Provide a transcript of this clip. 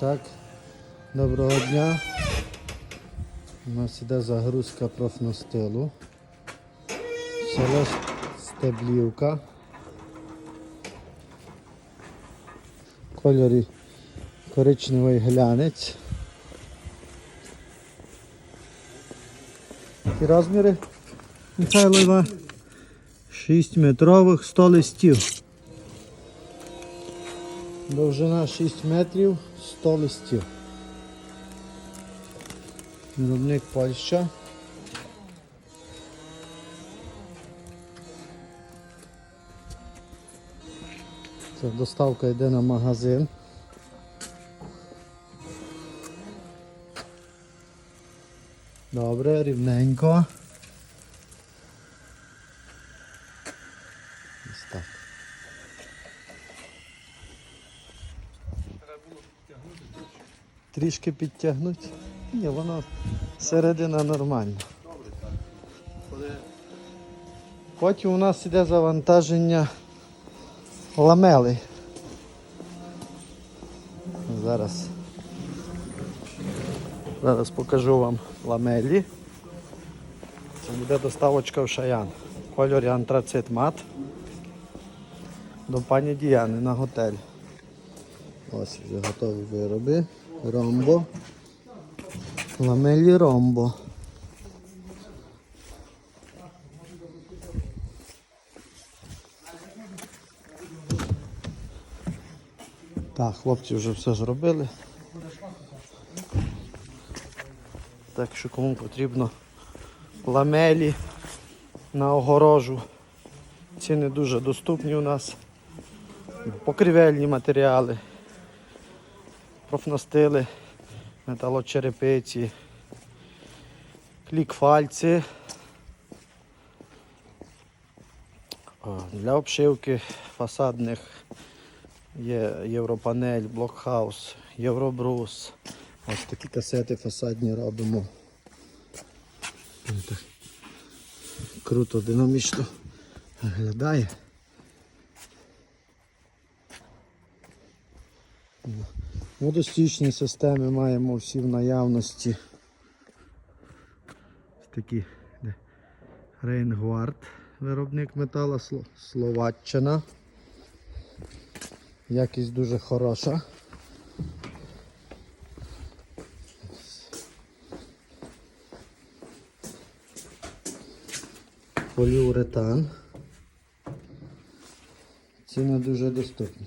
Так, доброго дня. У нас іде загрузка профнастилу. Село Стеблівка. В Кольорі коричневий глянець. Які розміри? Михайлова 6 метрових 100 листів. Довжина 6 метрів 100 листів. Виробник Польща. Це доставка йде на магазин. Добре, рівненько. Ось. Трішки підтягнути. Ні, воно середина нормальна. Потім у нас іде завантаження ламели. Зараз. Зараз покажу вам ламелі. Це буде доставочка в шаян. Кольорі антрацит мат. До пані Діяни на готель. Ось вже готові вироби. Ромбо. Ламелі ромбо. Так, хлопці вже все зробили. Так що кому потрібно ламелі на огорожу. Ціни дуже доступні у нас. Покрівельні матеріали, профнастили, металочерепиці, клікфальці. Для обшивки фасадних є Європанель, блокхаус, Євробрус. Ось такі касети фасадні робимо. Так Круто, динамічно виглядає. Водостічні системи маємо всі в наявності. Ось такі Рейнгвард, виробник метала Словаччина. Якість дуже хороша. Поліуретан. Ціни дуже доступні.